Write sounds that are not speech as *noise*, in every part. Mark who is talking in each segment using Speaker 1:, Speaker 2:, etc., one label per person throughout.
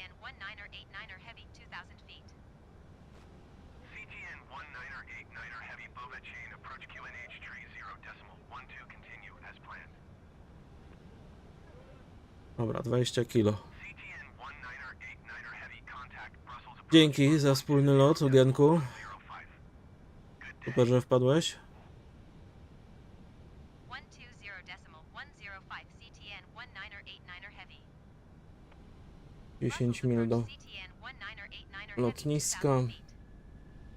Speaker 1: CTN 19er heavy 2000 feet.
Speaker 2: CTN 19er 89er heavy Boba chain approach QNH tree 0 decimal 12 continue as planned.
Speaker 3: Dobra, 20 kilo.
Speaker 2: CTN 19er 89er heavy contact Brussels approach
Speaker 3: Dzięki za wspólny lot, Ogienku.
Speaker 2: 05.
Speaker 3: Super, że wpadłeś.
Speaker 1: 120 decimal 105 CTN 19er 89er heavy.
Speaker 3: 10 mil do
Speaker 1: CTN 19er 89er heavy
Speaker 3: lotniska.
Speaker 1: 2000 feet.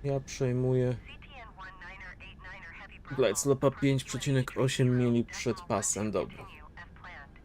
Speaker 3: Ja przejmuję
Speaker 2: CTN 19er 89er heavy
Speaker 3: Glideslopa 5,8 mili przed pasem, dobra.
Speaker 2: as planned.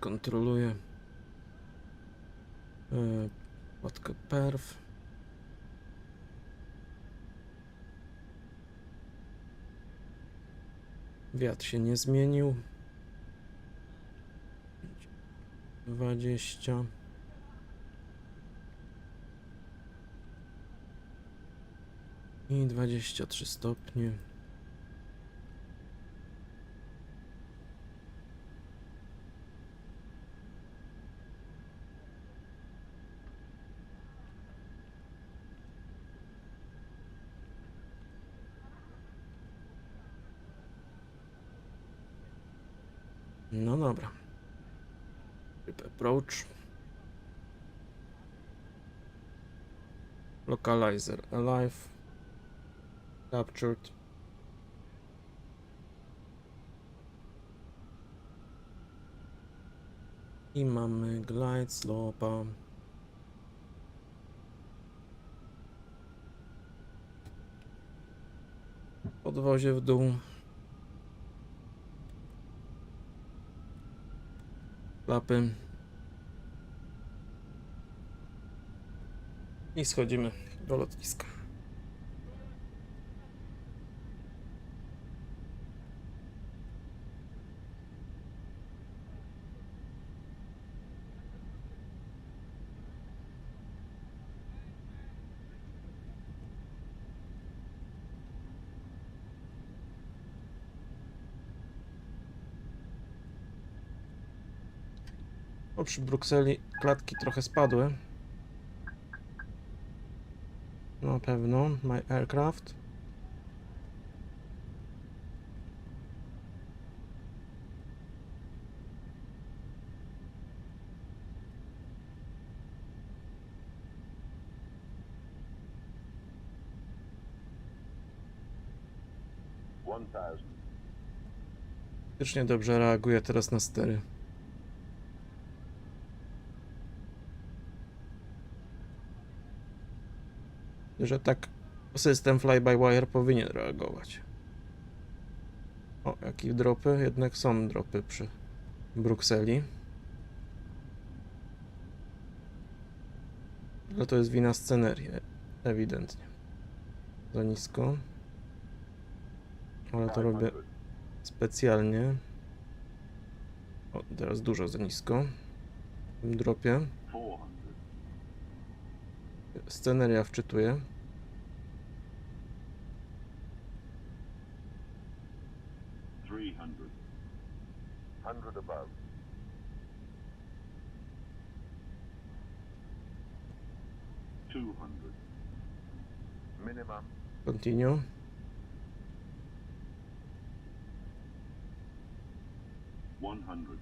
Speaker 3: Kontroluję yy, podkę perf. Wiatr się nie zmienił. 20. I 23 stopnie. No dobra. Trip approach. Localizer alive. Captured. I mamy glide slopa. Podwozie w dół. Klapy. I schodzimy do lotniska. O, przy Brukseli klatki trochę spadły. Na pewno. My aircraft. Faktycznie dobrze reaguje teraz na stery. Że tak system fly-by-wire powinien reagować. O, jakie dropy? Jednak są dropy przy Brukseli. Ale to jest wina scenerii, ewidentnie. Za nisko. Ale to robię
Speaker 4: 500.
Speaker 3: specjalnie. O, teraz dużo za nisko. W tym dropie. Sceneria wczytuje.
Speaker 4: Three hundred. Hundred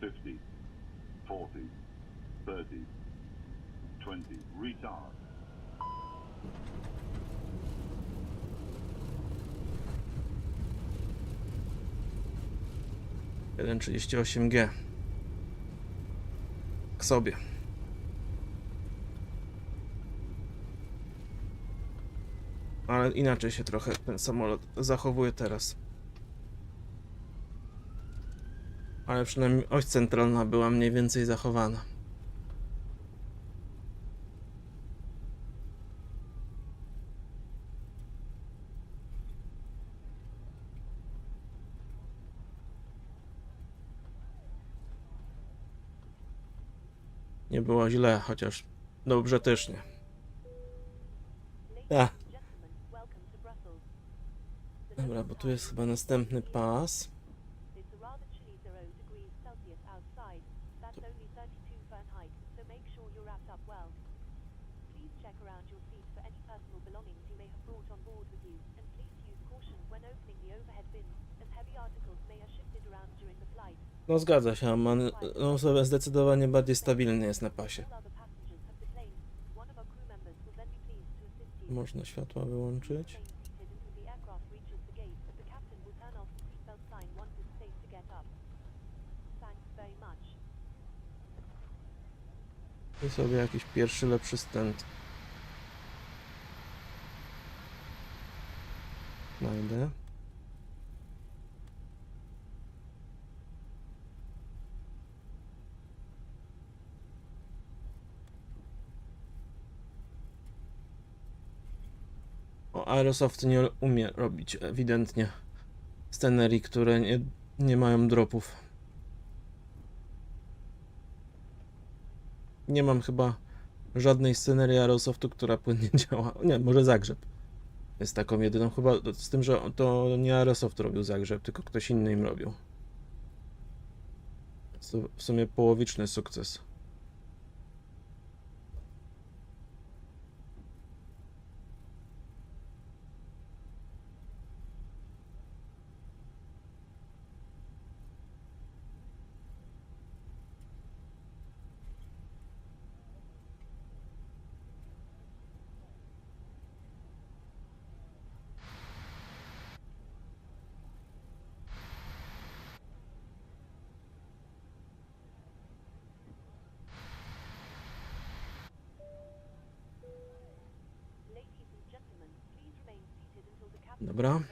Speaker 3: 50,
Speaker 4: 40, 30, 20. Retard. Jeden trzydzieści osiem
Speaker 3: G. K sobie. Ale inaczej się trochę ten samolot zachowuje teraz. Ale przynajmniej oś centralna była mniej więcej zachowana. Nie było źle, chociaż dobrze też nie. A. Dobra, bo tu jest chyba następny pas.
Speaker 5: Outside. That's only 32 Fahrenheit, so make sure you're wrapped up well. Please check around your seat for any personal belongings you may have brought on board with you, and please use caution when opening the overhead bins, as heavy articles may have shifted around during the flight.
Speaker 3: No zgadza się, man no, sobie zdecydowanie bardziej stabilny jest na pasie.
Speaker 5: All other passengers have declaimed. One of our crew members will then be pleased to assist you.
Speaker 3: Można światła wyłączyć.
Speaker 5: Remain seated until the aircraft reaches the gate, as the captain will turn off the seatbelt sign once it's safe to get up. Thanks very much.
Speaker 3: I sobie jakiś pierwszy lepszy stent. Znajdę. O, Aerosoft nie umie robić ewidentnie scenerii, które nie, nie mają dropów. Nie mam chyba żadnej scenerii Aerosoftu, która płynnie *laughs* działa. Nie, może Zagrzeb. Jest taką jedyną, chyba z tym, że to nie Aerosoft robił Zagrzeb, tylko ktoś inny im robił. To w sumie połowiczny sukces.
Speaker 5: Aircraft.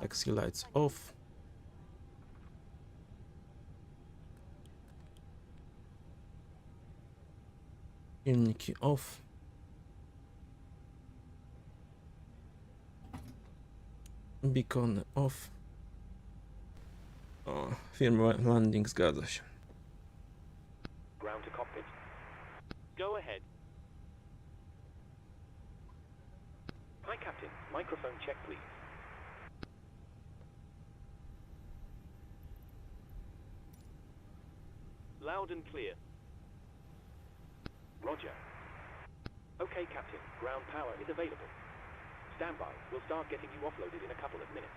Speaker 3: Taxi lights off. Silniki off. Beacony off. O, firmware landing zgadza się.
Speaker 6: Ground to cockpit. Go ahead. Hi, Captain. Microphone check, please. Loud and clear. Roger. Okay, Captain. Ground power is available. Stand by. We'll start getting you offloaded in a couple of minutes.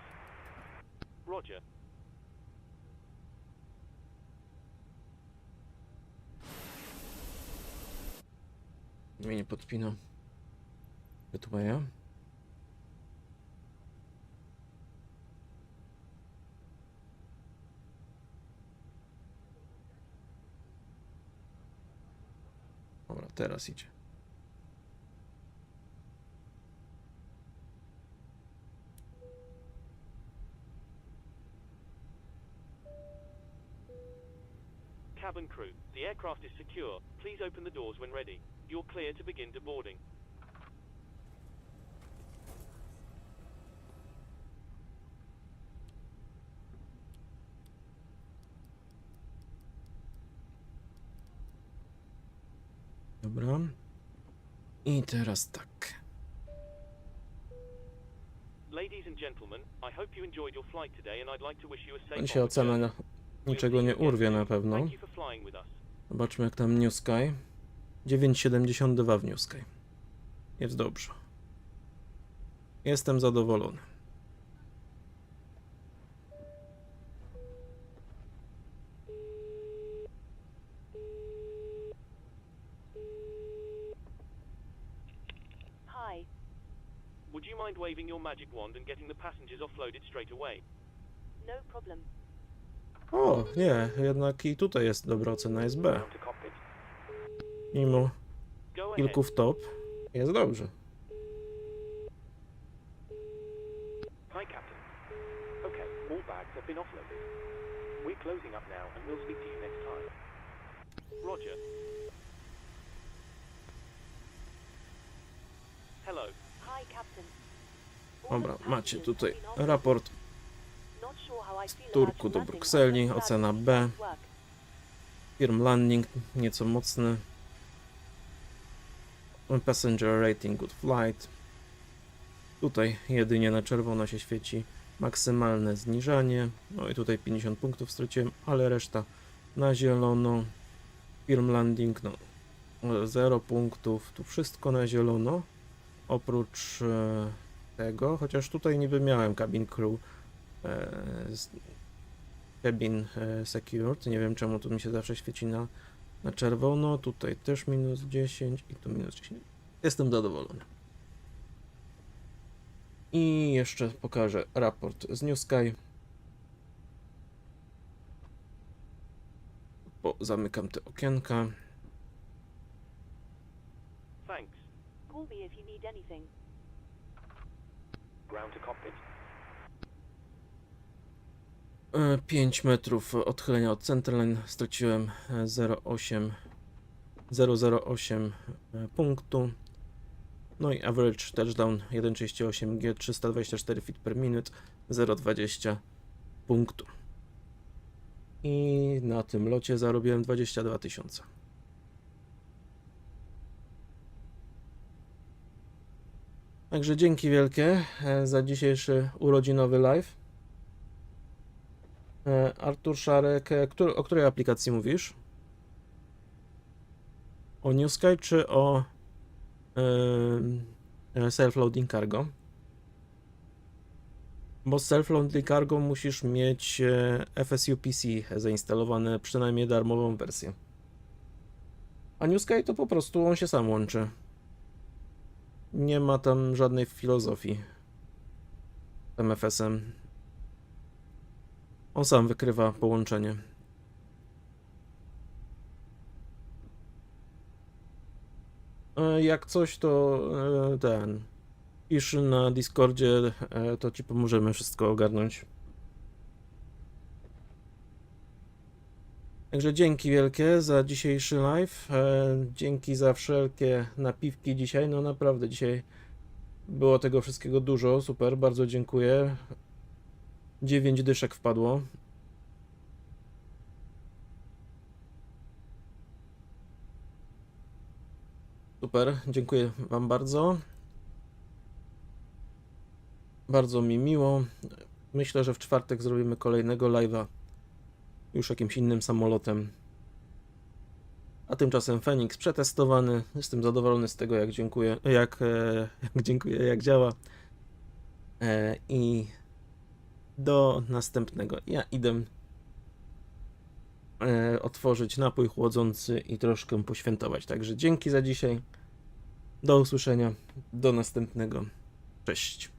Speaker 6: Roger.
Speaker 3: Mnie nie. Wytłumaję. Dobra, teraz idzie.
Speaker 6: Cabin crew, the aircraft is secure. Please open the doors when ready. You're clear to begin deboarding. Wish you a safe
Speaker 3: Dzisiaj ocena niczego nie urwie na pewno. Zobaczmy jak tam New Sky. 9,72 w New Sky. Jest dobrze. Jestem zadowolony.
Speaker 6: Mind waving your magic wand and getting the passengers offloaded straight away?
Speaker 5: No problem.
Speaker 3: O, nie, jednak i tutaj jest dobra ocena, jest B.
Speaker 6: To cockpit.
Speaker 3: Mimo
Speaker 6: Go ahead.
Speaker 3: kilku wtop, jest dobrze.
Speaker 6: Hi, Captain. Okay, all bags have been offloaded. We're closing up now, and we'll speak to you next time. Roger. Hello.
Speaker 5: Hi, Captain.
Speaker 3: Dobra, macie tutaj raport
Speaker 5: feel
Speaker 3: Turku do Brukseli, ocena B. firm landing, nieco mocny. Passenger rating good flight. Tutaj jedynie na czerwono się świeci maksymalne zniżanie. No i tutaj 50 punktów straciłem, ale reszta na zielono. Firm landing, no 0 punktów, tu wszystko na zielono. Oprócz e, tego, chociaż tutaj niby miałem cabin crew e, cabin e, secured. Nie wiem czemu tu mi się zawsze świeci na, na czerwono. Tutaj też minus 10 i tu minus 10. Jestem zadowolony. I jeszcze pokażę raport z New Sky. Bo zamykam te okienka.
Speaker 6: Thanks.
Speaker 5: Call me if you need anything.
Speaker 6: Ground to cockpit.
Speaker 3: 5 metrów odchylenia od Centerline straciłem e, 0,8 008 e, punktu. No i average touchdown 1,38 G 324 feet per minute 0,20 punktu. I na tym locie zarobiłem 22 tysiące. Także dzięki wielkie e, za dzisiejszy urodzinowy live. E, Artur Szarek, e, o której aplikacji mówisz? O New Sky czy o Self-Loading Cargo? Bo Self-Loading Cargo musisz mieć FSU PC zainstalowane, przynajmniej darmową wersję. A New Sky to po prostu on się sam łączy. Nie ma tam żadnej filozofii. Tym FS-em. On sam wykrywa połączenie. E, Jak coś, to e, ten. Pisz na Discordzie, e, to ci pomożemy wszystko ogarnąć. Także dzięki wielkie za dzisiejszy live. E, Dzięki za wszelkie napiwki dzisiaj. No naprawdę dzisiaj było tego wszystkiego dużo. Super, bardzo dziękuję. 9 dyszek wpadło. Super, dziękuję Wam bardzo. Bardzo mi miło. Myślę, że w czwartek zrobimy kolejnego live'a już jakimś innym samolotem. A tymczasem Fenix przetestowany. Jestem zadowolony z tego, jak dziękuję, jak, e, *laughs* jak dziękuję, jak działa. E, I do następnego. Ja idę e, otworzyć napój chłodzący i troszkę poświętować. Także dzięki za dzisiaj. Do usłyszenia. Do następnego. Cześć.